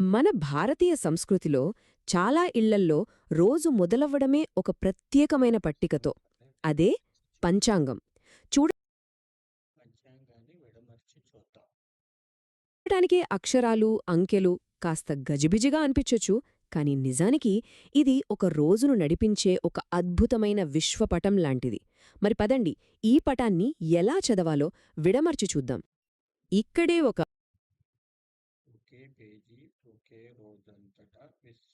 మన భారతీయ సంస్కృతిలో చాలా ఇళ్ళల్లో రోజు మొదలవ్వడమే ఒక ప్రత్యేకమైన పట్టికతో అదే పంచాంగం. చూద్దాం. చూడటానికే అక్షరాలు అంకెలు కాస్త గజిబిజిగా అనిపించొచ్చు కాని నిజానికి ఇది ఒక రోజును నడిపించే ఒక అద్భుతమైన విశ్వపటం లాంటిది. మరి పదండి ఈ పటాన్ని ఎలా చదవాలో విడమర్చి చూద్దాం. ఇక్కడే ఒక ఒకే రోజంతటా విశ్వ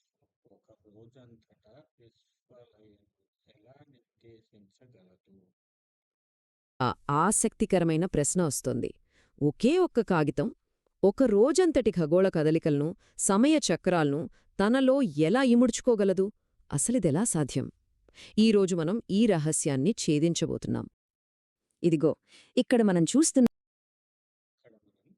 ఒక రోజంతటా విశ్వలయం ఎలా నిర్దేశించగలదు? ఆ ఆసక్తికరమైన ప్రశ్న వస్తోంది. ఒకే ఒక్క కాగితం ఒక రోజంతటి ఖగోళ కదలికలను సమయ చక్రాలను తనలో ఎలా ఇముడ్చుకోగలదు? అసలిదెలా సాధ్యం? ఈరోజు మనం ఈ రహస్యాన్ని ఛేదించబోతున్నాం. ఇదిగో ఇక్కడ మనం చూస్తున్న ఇక్కడ మనం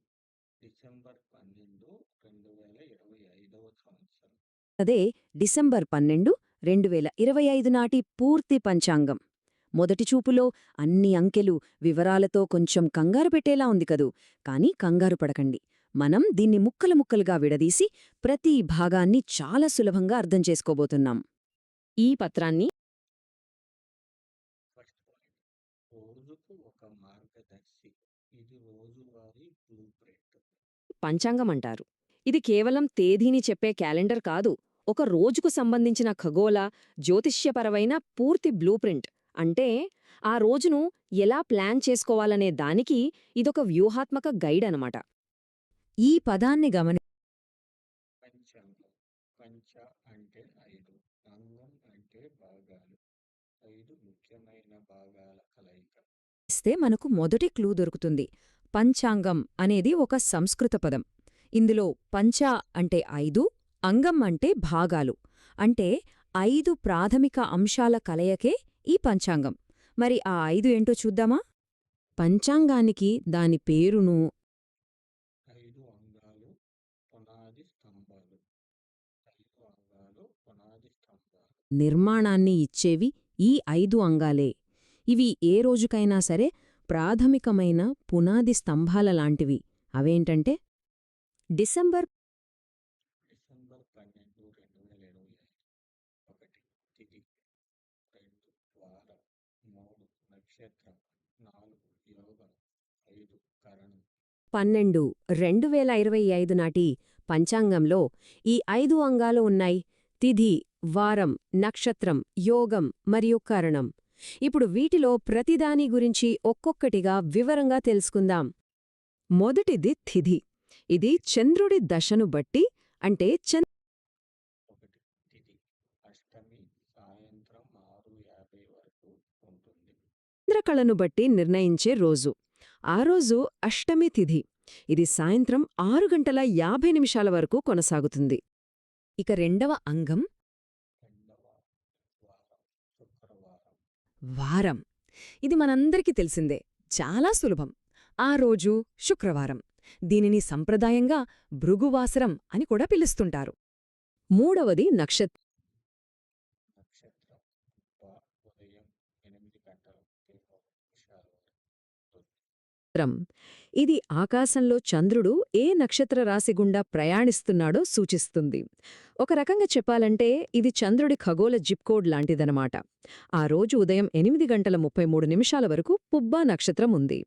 డిసెంబర్ పన్నెండు రెండు వేల ఇరవై ఐదవ సంవత్సరం అదే డిసెంబర్ పన్నెండు రెండు వేల ఇరవై ఐదు నాటి పూర్తి పంచాంగం. మొదటి చూపులో అన్ని అంకెలు వివరాలతో కొంచెం కంగారు పెట్టేలా ఉంది కదూ. కాని కంగారు పడకండి. మనం దీన్ని ముక్కలు ముక్కలుగా విడదీసి ప్రతి భాగాన్ని చాలా సులభంగా అర్థం చేసుకోబోతున్నాం. ఈ పత్రాన్ని పంచాంగం అంటారు. ఇది కేవలం తేదీని చెప్పే క్యాలెండర్ కాదు. ఒక రోజుకు సంబంధించిన ఖగోళ జ్యోతిష్యపరమైన పూర్తి బ్లూప్రింట్. అంటే ఆ రోజును ఎలా ప్లాన్ చేసుకోవాలనే దానికి ఇదొక వ్యూహాత్మక గైడ్ అనమాట ఈ పదాన్ని గమని ఇస్తే మనకు మొదటి క్లూ దొరుకుతుంది. పంచాంగం అనేది ఒక సంస్కృత పదం. ఇందులో పంచ అంటే ఐదు అంగం అంటే భాగాలు. అంటే ఐదు ప్రాథమిక అంశాల కలయకే ఈ పంచాంగం. మరి ఆ ఐదు ఏంటో చూద్దామా? పంచాంగానికి దాని పేరును నిర్మాణాన్ని ఇచ్చేవి ఈ ఐదు అంగాలే. ఇవి ఏ రోజుకైనా సరే ప్రాథమికమైన పునాది స్తంభాల లాంటివి. అవేంటంటే డిసెంబర్ పన్నెండు రెండు వేల ఇరవై ఐదు ఒకటి తిథి రెండు వారం మూడు నక్షత్రం నాలుగు యోగం ఐదు కరణం పన్నెండు. రెండు వేల ఇరవై ఐదు నాటి పంచాంగంలో ఈ ఐదు అంగాలు ఉన్నాయి. తిథి వారం నక్షత్రం యోగం మరియు కరణం. ఇప్పుడు వీటిలో ప్రతిదాని గురించి ఒక్కొక్కటిగా వివరంగా తెలుసుకుందాం. మొదటిది తిథి. ఇది చంద్రుడి దశను బట్టి అంటే చంద్ర చంద్రకళను బట్టి నిర్ణయించే రోజు. ఆ రోజు అష్టమి తిథి. ఇది సాయంత్రం ఆరు గంటల యాభై నిమిషాల వరకు కొనసాగుతుంది. ఇక రెండవ అంగం. వారం. ఇది మనందరికీ తెలిసిందే. చాలా సులభం. ఆ రోజు శుక్రవారం. దీనిని సంప్రదాయంగా భృగువాసరం అని కూడా పిలుస్తుంటారు. మూడవది నక్షత్ నక్షత్రం. ఇది ఆకాశంలో చంద్రుడు ఏ నక్షత్ర రాశి గుండా ప్రయాణిస్తున్నాడో సూచిస్తుంది. ఒక రకంగా చెప్పాలంటే ఇది చంద్రుడి ఖగోళ జిప్కోడ్ లాంటిదనమాట. ఆ రోజు ఉదయం ఎనిమిది గంటల ముప్పై మూడు నిమిషాల వరకు పుబ్బా నక్షత్రం ఉంది.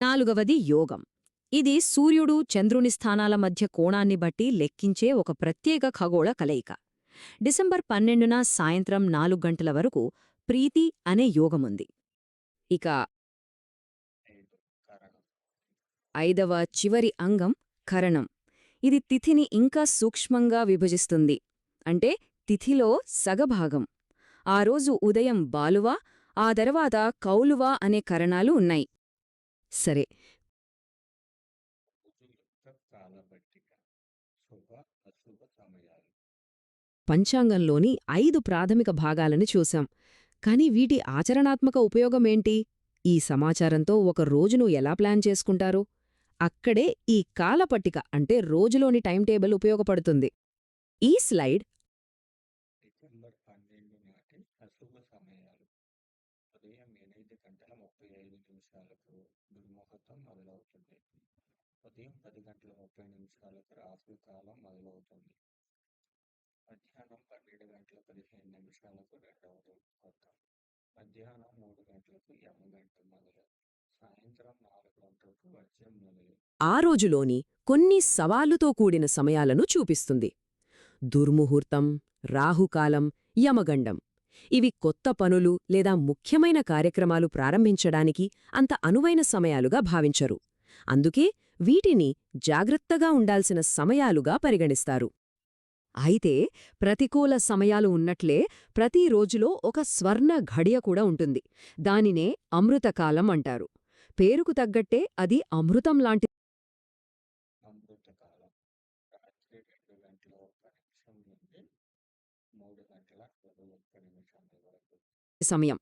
నాలుగవది యోగం. ఇది సూర్యుడు చంద్రుని స్థానాల మధ్య కోణాన్ని బట్టి లెక్కించే ఒక ప్రత్యేక ఖగోళ కలయిక. డిసెంబర్ పన్నెండున సాయంత్రం నాలుగు గంటల వరకు ప్రీతి అనే యోగముంది. ఇక ఐదవ చివరి అంగం కరణం. ఇది తిథిని ఇంకా సూక్ష్మంగా విభజిస్తుంది. అంటే తిథిలో సగభాగం. ఆ రోజు ఉదయం బాలువ ఆ తర్వాత కౌలువ అనే కరణాలు ఉన్నాయి. సరే రోజు యొక్క కాలపట్టిక శుభ అశుభ సమయాలు పంచాంగంలోని ఐదు ప్రాథమిక భాగాలను చూశాం. కాని వీటి ఆచరణాత్మక ఉపయోగమేంటి? ఈ సమాచారంతో ఒక రోజును ఎలా ప్లాన్ చేసుకుంటారు? అక్కడే ఈ కాలపట్టిక అంటే రోజులోని టైం టేబుల్ ఉపయోగపడుతుంది. ఈ స్లైడ్ డిసెంబర్ ఎనిమిది గంటల ముప్పై ఐదు నిమిషాలకు దుర్ముహూర్తం మొదలవుతుంది. ఉదయం పది గంటల ముప్పై నిమిషాలకు రాహుకాలం మొదలవుతుంది. మధ్యాహ్నం పన్నెండు గంటల పదిహేను నిమిషాలకు రెండవది దుర్ముహూర్తం మధ్యాహ్నం మూడు గంటలకు యమగంట మొదలు. సాయంత్రం నాలుగు గంటలకు వచ్చే మొదలు. ఆ రోజులోని కొన్ని సవాలుతో కూడిన సమయాలను చూపిస్తుంది. దుర్ముహూర్తం రాహుకాలం యమగండం. ఇవి కొత్త పనులు లేదా ముఖ్యమైన కార్యక్రమాలు ప్రారంభించడానికి అంత అనువైన సమయాలుగా భావించరు. అందుకే వీటిని జాగ్రత్తగా ఉండాల్సిన సమయాలుగా పరిగణిస్తారు. అయితే ప్రతికూల సమయాలు ఉన్నట్లే ప్రతి రోజులో ఒక స్వర్ణ ఘడియ కూడా ఉంటుంది. దానినే అమృతకాలం అంటారు. పేరుకు తగ్గట్టే అది అమృతం లాంటి సమయం.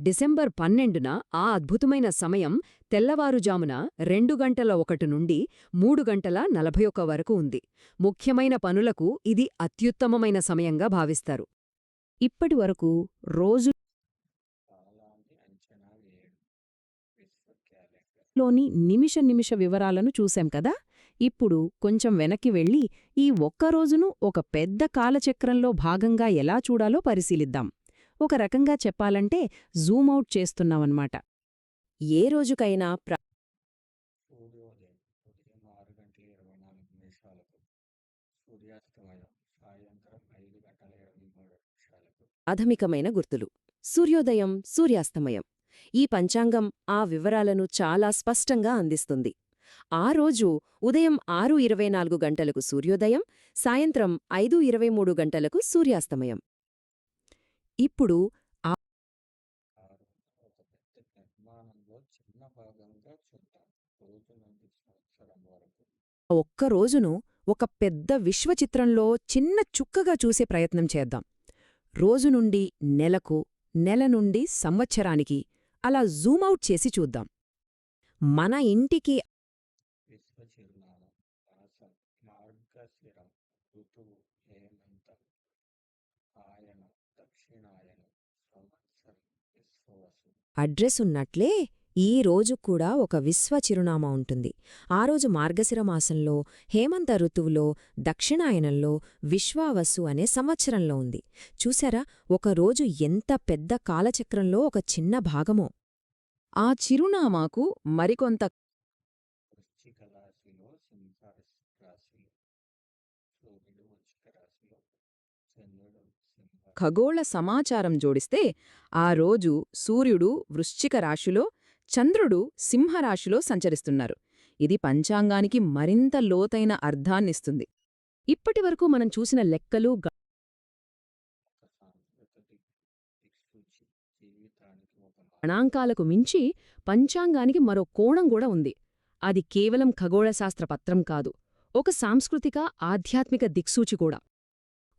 డిసెంబర్ పన్నెండున ఆ అద్భుతమైన సమయం తెల్లవారుజామున రెండు గంటల ఒకటి నుండి మూడు గంటల నలభై ఒక్క వరకు ఉంది. ముఖ్యమైన పనులకు ఇది అత్యుత్తమమైన సమయంగా భావిస్తారు. ఇప్పటి వరకు రోజు లోని నిమిష నిమిష వివరాలను చూశాం కదా? ఇప్పుడు కొంచెం వెనక్కి వెళ్ళి ఈ ఒక్కరోజును ఒక పెద్ద కాలచక్రంలో భాగంగా ఎలా చూడాలో పరిశీలిద్దాం. ఒక రకంగా చెప్పాలంటే జూమౌట్ చేస్తున్నామన్నమాట ఏ రోజుకైనా ప్ర ప్రాథమికమైన గుర్తులు. సూర్యోదయం సూర్యాస్తమయం. ఈ పంచాంగం ఆ వివరాలను చాలా స్పష్టంగా అందిస్తుంది. ఆ రోజు ఉదయం ఆరు ఇరవై నాలుగు గంటలకు సూర్యోదయం సాయంత్రం ఐదు ఇరవై మూడు గంటలకు సూర్యాస్తమయం. ఇప్పుడు ఆ ఒక్క రోజును ఒక పెద్ద విశ్వచిత్రంలో చిన్న చుక్కగా చూసే ప్రయత్నం చేద్దాం. రోజు నుండి నెలకు నెల నుండి సంవత్సరానికి అలా జూమౌట్ చేసి చూద్దాం. మన ఇంటికి విశ్వ చిరునామం మాసం మార్గశిరం ఋతువు హేమంతం ఆయన దక్షిణాయనం సంవత్సరం విశ్వవసు అడ్రస్ ఉన్నట్లే ఈ రోజు కూడా ఒక విశ్వ చిరునామా ఉంటుంది. ఆ రోజు మార్గశిర మాసంలో హేమంత ఋతువులో దక్షిణాయనంలో విశ్వావసు అనే సంవత్సరంలో ఉంది. చూసారా ఒక రోజు ఎంత పెద్ద కాలచక్రంలో ఒక చిన్న భాగమో. ఆ చిరునామాకు మరికొంత వృశ్చిక రాశిలో సింహ రాశిలో సూర్యుడు వృశ్చిక రాశిలో చంద్రుడు సింహ ఖగోళ సమాచారం జోడిస్తే ఆ రోజు సూర్యుడు వృశ్చిక రాశిలో చంద్రుడు సింహరాశిలో సంచరిస్తున్నారు. ఇది పంచాంగానికి మరింత లోతైన అర్థాన్నిస్తుంది. ఇప్పటివరకు మనం చూసిన లెక్కలు గణాంకాలకు మించి పంచాంగానికి మరో కోణం కూడా ఉంది. అది కేవలం ఖగోళశాస్త్ర పత్రం కాదు ఒక సాంస్కృతిక ఆధ్యాత్మిక దిక్సూచి కూడా.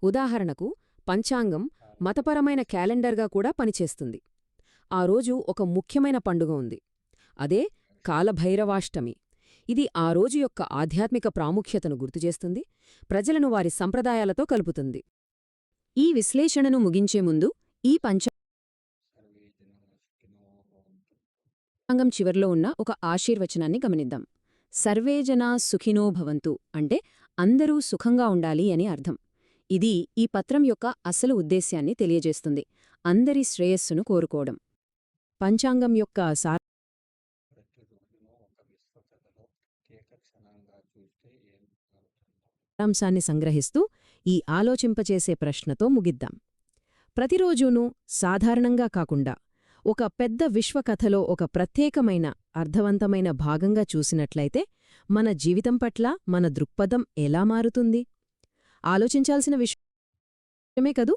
ఉదాహరణకు పంచాంగం మతపరమైన క్యాలెండర్గా కూడా పనిచేస్తుంది. ఆ రోజు ఒక ముఖ్యమైన పండుగ ఉంది. అదే కాలభైరవాష్టమి. ఇది ఆ రోజు యొక్క ఆధ్యాత్మిక ప్రాముఖ్యతను గుర్తుచేస్తుంది ప్రజలను వారి సంప్రదాయాలతో కలుపుతుంది. ఈ విశ్లేషణను ముగించే ముందు ఈ పంచాంగం చివర్లో ఉన్న ఒక ఆశీర్వచనాన్ని గమనిద్దాం. సర్వేజనా సుఖినో భవంతు అంటే అందరూ సుఖంగా ఉండాలి అని అర్థం. ఇది ఈ పత్రం యొక్క అసలు ఉద్దేశ్యాన్ని తెలియజేస్తుంది. అందరి శ్రేయస్సును కోరుకోవడం. పంచాంగం యొక్క సారాంశాన్ని సంగ్రహిస్తూ ఈ ఆలోచింపచేసే ప్రశ్నతో ముగిద్దాం. ప్రతిరోజూనూ సాధారణంగా కాకుండా ఒక పెద్ద విశ్వకథలో ఒక ప్రత్యేకమైన అర్థవంతమైన భాగంగా చూసినట్లయితే మన జీవితం పట్ల మన దృక్పథం ఎలా మారుతుంది? ఆలోచించాల్సిన విషయమే కదూ?